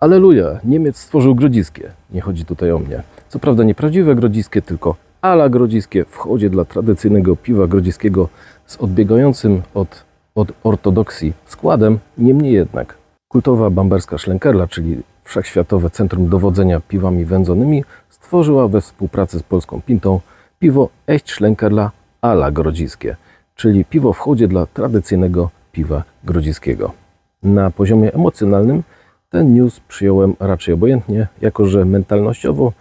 Aleluja, Niemiec stworzył grodziskie. Nie chodzi tutaj o mnie. Co prawda nie prawdziwe grodziskie, tylko ala grodziskie w chodzie dla tradycyjnego piwa grodziskiego z odbiegającym od, od ortodoksji składem. Niemniej jednak kultowa bamberska Schlenkerla, czyli wszechświatowe centrum dowodzenia piwami wędzonymi, stworzyła we współpracy z polską Pintą piwo Echt Schlenkerla ala grodziskie, czyli piwo w chodzie dla tradycyjnego piwa grodziskiego. Na poziomie emocjonalnym ten news przyjąłem raczej obojętnie, jako że mentalnościowo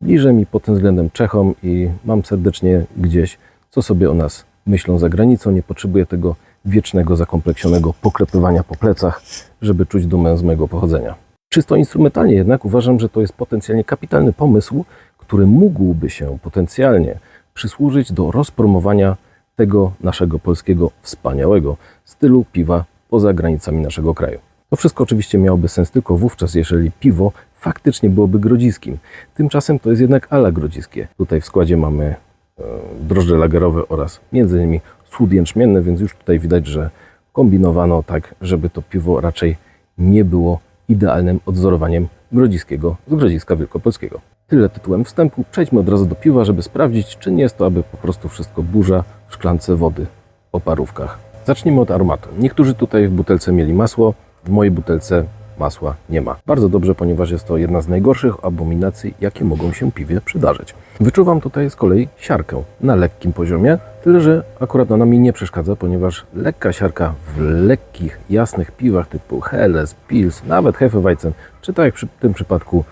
bliżej mi pod tym względem Czechom i mam serdecznie gdzieś, co sobie o nas myślą za granicą. Nie potrzebuję tego wiecznego, zakompleksionego poklepywania po plecach, żeby czuć dumę z mojego pochodzenia. Czysto instrumentalnie jednak uważam, że to jest potencjalnie kapitalny pomysł, który mógłby się potencjalnie przysłużyć do rozpromowania tego naszego polskiego wspaniałego stylu piwa poza granicami naszego kraju. To wszystko oczywiście miałoby sens tylko wówczas, jeżeli piwo faktycznie byłoby grodziskim. Tymczasem to jest jednak ala grodziskie. Tutaj w składzie mamy e, drożdże lagerowe oraz między innymi słód jęczmienny, więc już tutaj widać, że kombinowano tak, żeby to piwo raczej nie było idealnym odzorowaniem grodziskiego z grodziska wielkopolskiego. Tyle tytułem wstępu. Przejdźmy od razu do piwa, żeby sprawdzić, czy nie jest to aby po prostu wszystko burza w szklance wody po parówkach. Zacznijmy od aromatu. Niektórzy tutaj w butelce mieli masło, w mojej butelce masła nie ma. Bardzo dobrze, ponieważ jest to jedna z najgorszych abominacji, jakie mogą się piwie przydarzyć. Wyczuwam tutaj z kolei siarkę na lekkim poziomie, tyle że akurat ona mi nie przeszkadza, ponieważ lekka siarka w lekkich, jasnych piwach typu Helles, Pils, nawet Hefeweizen, czy tak jak tym przypadku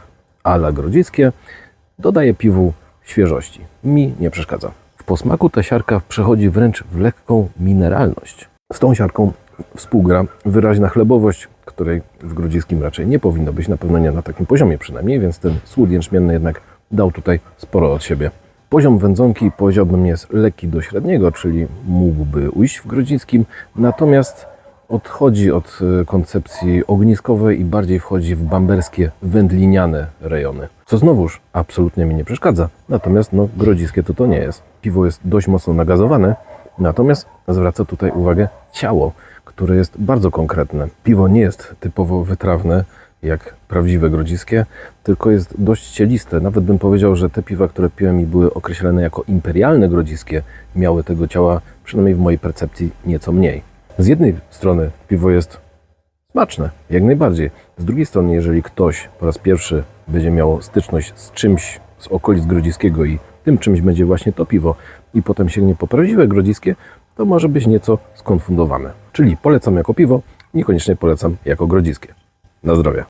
ala grodzickie, dodaje piwu świeżości. Mi nie przeszkadza. W posmaku ta siarka przechodzi wręcz w lekką mineralność. Z tą siarką współgra wyraźna chlebowość, której w grodziskim raczej nie powinno być, na pewno nie na takim poziomie przynajmniej, więc ten słód jęczmienny jednak dał tutaj sporo od siebie. Poziom wędzonki powiedziałbym jest lekki do średniego, czyli mógłby ujść w grodziskim, natomiast odchodzi od e, koncepcji ogniskowej i bardziej wchodzi w bamberskie, wędliniane rejony. Co znowuż absolutnie mi nie przeszkadza, natomiast no, grodziskie to to nie jest. Piwo jest dość mocno nagazowane, natomiast zwraca tutaj uwagę ciało, które jest bardzo konkretne. Piwo nie jest typowo wytrawne, jak prawdziwe grodziskie, tylko jest dość cieliste. Nawet bym powiedział, że te piwa, które piłem i były określane jako imperialne grodziskie, miały tego ciała, przynajmniej w mojej percepcji, nieco mniej. Z jednej strony piwo jest smaczne, jak najbardziej. Z drugiej strony, jeżeli ktoś po raz pierwszy będzie miał styczność z czymś z okolic grodziskiego i tym czymś będzie właśnie to piwo i potem sięgnie po prawdziwe grodziskie, to może być nieco skonfundowane. Czyli polecam jako piwo, niekoniecznie polecam jako grodziskie. Na zdrowie.